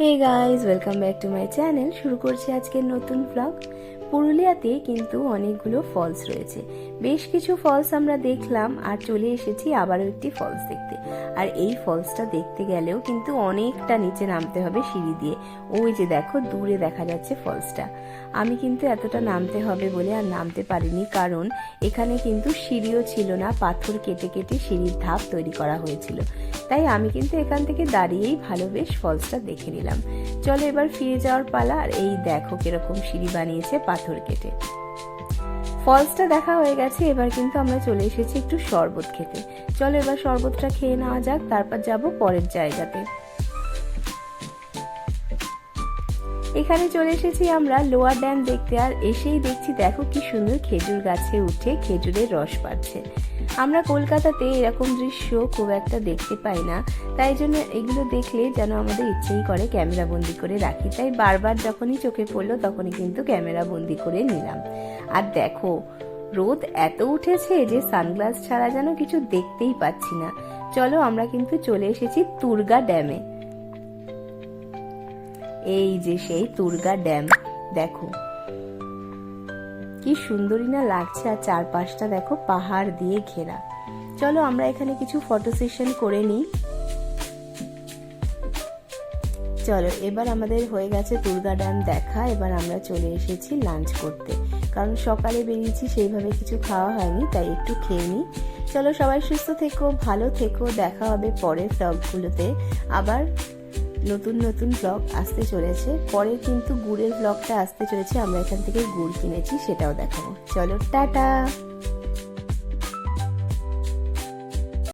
Hey guys welcome back to my channel শুরু করছি আজকের নতুন ব্লগ পুরুলিয়াতে কিন্তু অনেকগুলো ফলস রয়েছে। বেশ কিছু ফলস আমরা দেখলাম, আর চলে এসেছি আবারও একটি ফলস দেখতে। আর এই ফলসটা দেখতে গেলেও কিন্তু অনেকটা নিচে নামতে হবে সিঁড়ি দিয়ে। ওই যে দেখো, দূরে দেখা যাচ্ছে ফলসটা আমি কিন্তু এতটা নামতে হবে বলে আর নামতে পারিনি, কারণ এখানে কিন্তু সিঁড়িও ছিল না, পাথর কেটে কেটে সিঁড়ির ধাপ তৈরি করা হয়েছিল। তাই আমি কিন্তু এখান থেকে দাঁড়িয়েই ভালো বেশ ফলসটা দেখে নিলাম। চলো এবার ফিরে যাওয়ার পালা, আর এই দেখো কীরকম সিঁড়ি বানিয়েছে পাথর কেটে। ফলসটা দেখা হয়ে গেছে, এবার কিন্তু আমরা চলে এসেছি একটু শরবত খেতে। চলো এবার শরবতটা খেয়ে নেওয়া যাক, তারপর যাব পরের জায়গাতে। এখানে চলে এসেছি আমরা লোয়ার ড্যাম দেখতে, আর এসেই দেখছি দেখো কি সুন্দর খেজুর গাছে উঠে খেজুরের রস পাচ্ছে। আমরা কলকাতাতে এরকম দৃশ্য খুব একটা দেখতে পাই না, তাই জন্য এগুলো দেখলে যেন আমাদের ইচ্ছেই করে ক্যামেরা বন্দি করে রাখি। তাই বারবার যখনই চোখে পড়ল, তখনই কিন্তু ক্যামেরা বন্দি করে নিলাম। আর দেখো, রোদ এত উঠেছে যে সানগ্লাস ছাড়া যেন কিছু দেখতেই পাচ্ছি না। চলো আমরা কিন্তু চলে এসেছি তুর্গা ড্যামে। এই যে সেই তুর্গা ড্যাম, দেখো। কি সুন্দরী না লাগছে আর চারপাশটা দেখো পাহাড় দিয়ে ঘেরা। চলো আমরা এখানে কিছু ফটো সেশন করে নিই। চলো, এবার আমাদের হয়ে গেছে দুর্গা ড্যাম দেখা, এবার আমরা চলে এসেছি লাঞ্চ করতে। কারণ সকালে বেরিয়েছি, সেইভাবে কিছু খাওয়া হয়নি, তাই একটু খেয়ে নিই। চলো সবাই সুস্থ থেকো, ভালো থেকো, দেখা হবে পরের ব্লগগুলোতে আবার নতুন নতুন ব্লগ আসতে চলেছে। পরে কিন্তু গুড়ের ব্লগটা আসতে চলেছে, আমরা এখান থেকে গুড় কিনেছি, সেটাও দেখাবো। চলো, টাটা!